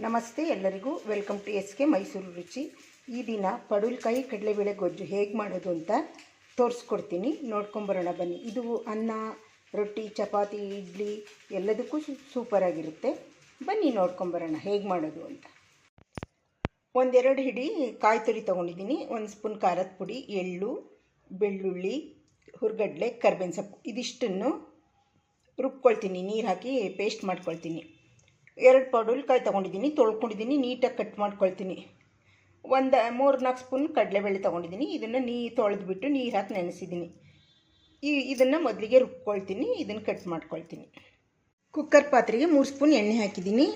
ನಮಸ್ತೆ ಎಲ್ಲರಿಗೂ. Welcome to S K Mysuru Ruchi. ಈ ದಿನ ಪಡುಲ್ಕಾಯಿ ಕಡಲೆಬೇಳೆ ಗೊಜ್ಜು ಹೇಗೆ ಮಾಡೋದು ಅಂತ ತೋರಿಸ್ಕೊಡ್ತೀನಿ. ನೋಡ್ಕೊಂಬರೋಣ ಬನ್ನಿ. ಇದು ಅನ್ನ, ರೊಟ್ಟಿ, ಚಪಾತಿ, ಇಡ್ಲಿ ಎಲ್ಲದಕ್ಕೂ ಸೂಪರಾಗಿರುತ್ತೆ. ಬನ್ನಿ ನೋಡ್ಕೊಂಬರೋಣ ಹೇಗೆ ಮಾಡೋದು ಅಂತ. ಒಂದೆರಡು ಹಿಡಿ ಕಾಯಿ ತುರಿ ತೊಗೊಂಡಿದ್ದೀನಿ. ಒಂದು ಸ್ಪೂನ್ ಖಾರದ ಪುಡಿ, ಎಳ್ಳು, ಬೆಳ್ಳುಳ್ಳಿ, ಹುರ್ಗಡ್ಲೆ, ಕರ್ಬೇವಿನ ಸೊಪ್ಪು. ಇದಿಷ್ಟನ್ನು ರುಬ್ಕೊಳ್ತೀನಿ. ನೀರು ಹಾಕಿ ಪೇಸ್ಟ್ ಮಾಡ್ಕೊಳ್ತೀನಿ. ಎರಡು ಪಡುಲ್ಕಾಯಿ ತೊಗೊಂಡಿದ್ದೀನಿ, ತೊಳ್ಕೊಂಡಿದ್ದೀನಿ, ನೀಟಾಗಿ ಕಟ್ ಮಾಡ್ಕೊಳ್ತೀನಿ. ಒಂದು, ಮೂರು, ನಾಲ್ಕು ಸ್ಪೂನ್ ಕಡಲೆಬೇಳೆ ತೊಗೊಂಡಿದ್ದೀನಿ. ಇದನ್ನು ನೀ ತೊಳೆದ್ಬಿಟ್ಟು ನೀರು ಹಾಕಿ ನೆನೆಸಿದ್ದೀನಿ. ಈ, ಇದನ್ನು ಮೊದಲಿಗೆ ರುಬ್ಕೊಳ್ತೀನಿ, ಇದನ್ನು ಕಟ್ ಮಾಡ್ಕೊಳ್ತೀನಿ. ಕುಕ್ಕರ್ ಪಾತ್ರೆಗೆ ಮೂರು ಸ್ಪೂನ್ ಎಣ್ಣೆ ಹಾಕಿದ್ದೀನಿ.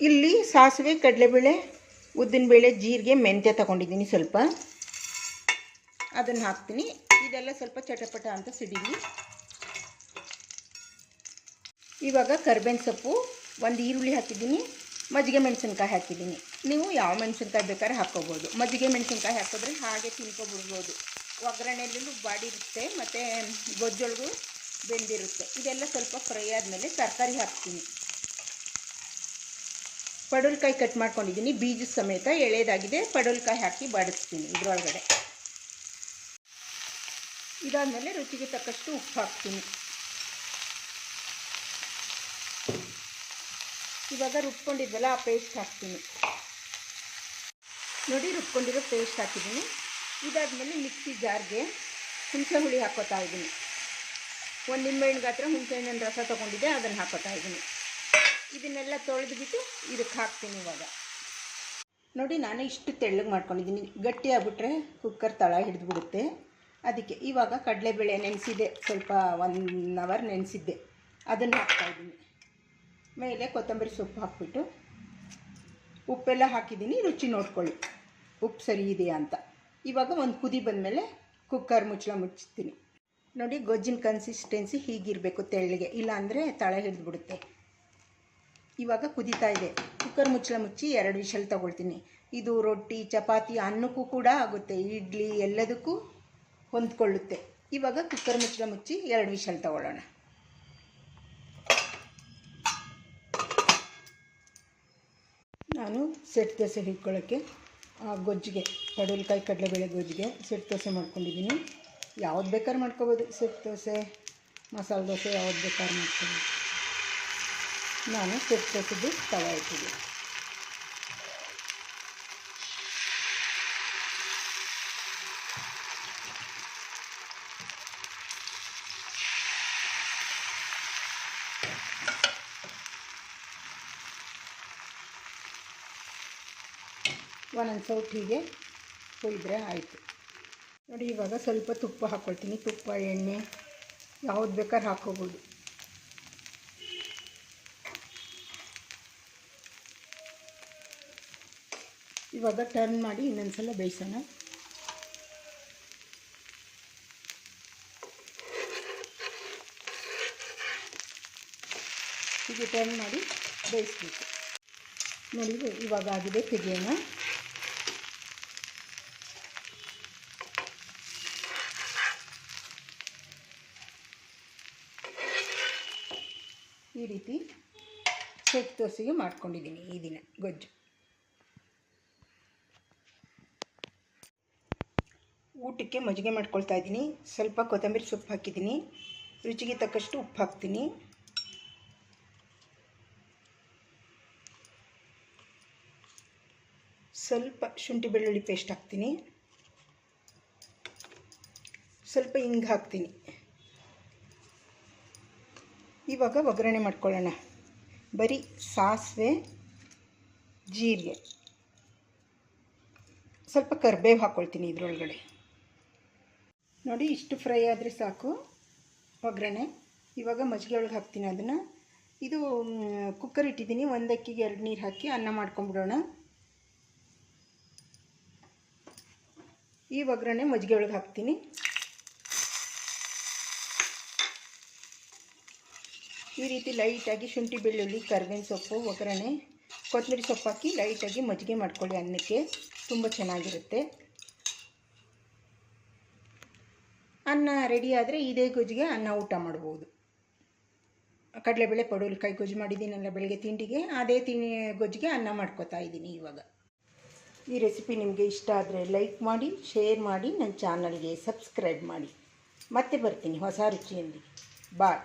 ಇಲ್ಲಿ ಸಾಸಿವೆ, ಕಡಲೆಬೇಳೆ, ಉದ್ದಿನಬೇಳೆ, ಜೀರಿಗೆ, ಮೆಂತ್ಯ ತೊಗೊಂಡಿದ್ದೀನಿ ಸ್ವಲ್ಪ. ಅದನ್ನು ಹಾಕ್ತೀನಿ. ಇದೆಲ್ಲ ಸ್ವಲ್ಪ ಚಟಪಟ ಅಂತ ಸಿಡಿಲಿ. ಇವಾಗ ಕರ್ಬೇವಿನ ಸೊಪ್ಪು, ಒಂದು ಈರುಳ್ಳಿ ಹಾಕಿದ್ದೀನಿ, ಮಜ್ಜಿಗೆ ಮೆಣಸಿನ್ಕಾಯಿ ಹಾಕಿದ್ದೀನಿ. ನೀವು ಯಾವ ಮೆಣಸಿನ್ಕಾಯಿ ಬೇಕಾದ್ರೆ ಹಾಕ್ಕೋಬೋದು. ಮಜ್ಜಿಗೆ ಮೆಣಸಿನ್ಕಾಯಿ ಹಾಕಿದ್ರೆ ಹಾಗೆ ತಿನ್ಕೊಬಿಡ್ಬೋದು. ಒಗ್ಗರಣೆಯಲ್ಲೂ ಬಾಡಿರುತ್ತೆ ಮತ್ತು ಗೊಜ್ಜೊಳಗೂ ಬೆಂದಿರುತ್ತೆ. ಇದೆಲ್ಲ ಸ್ವಲ್ಪ ಫ್ರೈ ಆದಮೇಲೆ ತರಕಾರಿ ಹಾಕ್ತೀನಿ. ಪಡೋಲ್ಕಾಯಿ ಕಟ್ ಮಾಡ್ಕೊಂಡಿದ್ದೀನಿ. ಬೀಜ ಸಮೇತ ಎಳೆದಾಗಿದೆ. ಪಡೋಲ್ಕಾಯಿ ಹಾಕಿ ಬಾಡಿಸ್ತೀನಿ ಇದರೊಳಗಡೆ. ಇದಾದಮೇಲೆ ರುಚಿಗೆ ತಕ್ಕಷ್ಟು ಉಪ್ಪು ಹಾಕ್ತೀನಿ. ಇವಾಗ ರುಬ್ಕೊಂಡಿದ್ವಲ್ಲ ಆ ಪೇಸ್ಟ್ ಹಾಕ್ತೀನಿ. ನೋಡಿ ರುಬ್ಕೊಂಡಿರೋ ಪೇಸ್ಟ್ ಹಾಕಿದ್ದೀನಿ. ಇದಾದಮೇಲೆ ಮಿಕ್ಸಿ ಜಾರ್ಗೆ ಹುಣಸೆ ಹುಳಿ ಹಾಕೋತಾ ಇದ್ದೀನಿ. ಒಂದು ನಿಂಬೆಹಣ್ಣು ಗಾತ್ರ ಹುಣಸೆಹಣ್ಣಿನ ರಸ ತೊಗೊಂಡಿದ್ದೆ, ಅದನ್ನು ಹಾಕೋತಾ ಇದ್ದೀನಿ. ಇದನ್ನೆಲ್ಲ ತೊಳೆದ್ಬಿಟ್ಟು ಇದಕ್ಕೆ ಹಾಕ್ತೀನಿ ಇವಾಗ. ನೋಡಿ ನಾನು ಇಷ್ಟು ತೆಳ್ಳಗೆ ಮಾಡ್ಕೊಂಡಿದ್ದೀನಿ. ಗಟ್ಟಿ ಆಗ್ಬಿಟ್ರೆ ಕುಕ್ಕರ್ ತಳ ಹಿಡಿದ್ಬಿಡುತ್ತೆ. ಅದಕ್ಕೆ ಇವಾಗ ಕಡಲೆಬೇಳೆ ನೆನೆಸಿದ್ದೆ ಸ್ವಲ್ಪ ಒನ್ ಅವರ್ ನೆನೆಸಿದ್ದೆ. ಅದನ್ನು ಹಾಕ್ತಾಯಿದ್ದೀನಿ ಮೇಲೆ ಕೊತ್ತಂಬರಿ ಸೊಪ್ಪು ಹಾಕ್ಬಿಟ್ಟು ಉಪ್ಪೆಲ್ಲ ಹಾಕಿದ್ದೀನಿ, ರುಚಿ ನೋಡ್ಕೊಳ್ಳಿ. ಉಪ್ಪು ಸರಿ ಇದೆಯಾ ಅಂತ. ಇವಾಗ ಒಂದು ಕುದಿ ಬಂದಮೇಲೆ ಕುಕ್ಕರ್ ಮುಚ್ಚಳ ಮುಚ್ತೀನಿ ನೋಡಿ, ಗೊಜ್ಜಿನ ಕನ್ಸಿಸ್ಟೆನ್ಸಿ ಹೀಗಿರಬೇಕು ತೆಳ್ಳಗೆ. ಇಲ್ಲಾಂದರೆ ತಳ ಹಿಡಿದ್ಬಿಡುತ್ತೆ. ಇವಾಗ ಕುದೀತಾ ಇದೆ. ಕುಕ್ಕರ್ ಮುಚ್ಚಳ ಮುಚ್ಚಿ ಎರಡು ವಿಷಲ್ ತಗೊಳ್ತೀನಿ. ಇದು ರೊಟ್ಟಿ, ಚಪಾತಿ ಅನ್ನಕ್ಕೂ ಕೂಡ ಆಗುತ್ತೆ. ಇಡ್ಲಿ ಎಲ್ಲದಕ್ಕೂ ಹೊಂದ್ಕೊಳ್ಳುತ್ತೆ. ಇವಾಗ ಕುಕ್ಕರ್ ಮುಚ್ಚಳ ಮುಚ್ಚಿ ಎರಡು ವಿಷಲ್ ತಗೊಳ್ಳೋಣ. ನಾನು ಸೆಟ್ ದೋಸೆ ಹಿಡ್ಕೊಳ್ಳೋಕ್ಕೆ ಗೊಜ್ಜಿಗೆ ಪಡವಲಕಾಯಿ ಕಡಲೆಬೇಳೆ ಗೊಜ್ಜಿಗೆ ಸೆಟ್ ದೋಸೆ ಮಾಡ್ಕೊಂಡಿದ್ದೀನಿ. ಯಾವ್ದು ಬೇಕಾದ್ರೂ ಮಾಡ್ಕೊಬೋದು. ಸೆಟ್ ದೋಸೆ, ಮಸಾಲೆ ದೋಸೆ ಯಾವ್ದು ಬೇಕಾದ್ರೂ ಮಾಡ್ಕೊಬೋದು. ನಾನು ಸೆಟ್ ದೋಸೆದು ತವ ಇಟ್ಟಿದ್ದೀನಿ ಒಂದೊಂದು ಸೌಟ್ ಹೀಗೆ ಆಯಿತು. ನೋಡಿ, ಇವಾಗ ಸ್ವಲ್ಪ ತುಪ್ಪ ಹಾಕ್ಕೊಳ್ತೀನಿ ತುಪ್ಪ, ಎಣ್ಣೆ, ಯಾವ್ದು ಬೇಕಾದ್ರೆ ಹಾಕ್ಕೋಬೋದು. ಇವಾಗ ಟರ್ನ್ ಮಾಡಿ ಇನ್ನೊಂದು ಸಲ ಬೇಯಿಸೋಣ. ಹೀಗೆ ಟರ್ನ್ ಮಾಡಿ ಬೇಯಿಸ್ಬೇಕು. ನೋಡಿ, ಇವಾಗ ಆಗಿದೆ ತೆಗೆಯೋಣ. ಈ ರೀತಿ ಸೆಟ್ ದೋಸೆಗೆ ಮಾಡ್ಕೊಂಡಿದ್ದೀನಿ ಈ ದಿನ ಗೊಜ್ಜು. ಊಟಕ್ಕೆ ಮಜ್ಜಿಗೆ ಮಾಡ್ಕೊಳ್ತಾ ಇದ್ದೀನಿ. ಸ್ವಲ್ಪ ಕೊತ್ತಂಬರಿ ಸೊಪ್ಪು ಹಾಕಿದ್ದೀನಿ. ರುಚಿಗೆ ತಕ್ಕಷ್ಟು ಉಪ್ಪು ಹಾಕ್ತೀನಿ. ಸ್ವಲ್ಪ ಶುಂಠಿ ಬೆಳ್ಳುಳ್ಳಿ ಪೇಸ್ಟ್ ಹಾಕ್ತೀನಿ. ಸ್ವಲ್ಪ ಹಿಂಗೆ ಹಾಕ್ತೀನಿ. ಇವಾಗ ಒಗ್ಗರಣೆ ಮಾಡ್ಕೊಳ್ಳೋಣ. ಬರೀ ಸಾಸಿವೆ, ಜೀರಿಗೆ. ಸ್ವಲ್ಪ ಕರಿಬೇವು ಹಾಕ್ಕೊಳ್ತೀನಿ ಇದರೊಳಗಡೆ. ನೋಡಿ, ಇಷ್ಟು ಫ್ರೈ ಆದರೆ ಸಾಕು ಒಗ್ಗರಣೆ. ಇವಾಗ ಮಜ್ಜಿಗೆ ಒಳಗೆ ಹಾಕ್ತೀನಿ ಅದನ್ನು. ಇದು ಕುಕ್ಕರ್ ಇಟ್ಟಿದ್ದೀನಿ. ಒಂದಕ್ಕಿಗೆ ಎರಡು ನೀರು ಹಾಕಿ ಅನ್ನ ಮಾಡ್ಕೊಂಬಿಡೋಣ. ಈ ಒಗ್ಗರಣೆ ಮಜ್ಜಿಗೆ ಒಳಗೆ ಹಾಕ್ತೀನಿ. ರೀತಿ ಲೈಟಾಗಿ ಶುಂಠಿ ಬೆಳ್ಳುಳ್ಳಿ, ಕರ್ಬೇವಿನ ಸೊಪ್ಪು, ಒಗ್ಗರಣೆ, ಕೊತ್ತಂಬರಿ ಸೊಪ್ಪು ಹಾಕಿ ಲೈಟಾಗಿ ಮಜ್ಜಿಗೆ ಮಾಡ್ಕೊಳ್ಳಿ. ಅನ್ನಕ್ಕೆ ತುಂಬ ಚೆನ್ನಾಗಿರುತ್ತೆ. ಅನ್ನ ರೆಡಿ ಆದರೆ ಇದೇ ಗೊಜ್ಜಿಗೆ ಅನ್ನ ಊಟ ಮಾಡ್ಬೋದು. ಕಡಲೆಬೇಳೆ ಪಡವಲಕಾಯಿ ಗೊಜ್ಜು ಮಾಡಿದ್ದೀನಲ್ಲ ಬೆಳಗ್ಗೆ ತಿಂಡಿಗೆ, ಅದೇ ತಿಂಡಿ ಗೊಜ್ಜಿಗೆ ಅನ್ನ ಮಾಡ್ಕೋತಾ ಇದ್ದೀನಿ ಇವಾಗ. ಈ ರೆಸಿಪಿ ನಿಮಗೆ ಇಷ್ಟ ಆದರೆ ಲೈಕ್ ಮಾಡಿ ಶೇರ್ ಮಾಡಿ ನನ್ನ ಚಾನಲ್ಗೆ ಸಬ್ಸ್ಕ್ರೈಬ್ ಮಾಡಿ. ಮತ್ತೆ ಬರ್ತೀನಿ ಹೊಸ ರುಚಿಯೊಂದಿಗೆ. ಬಾಯ್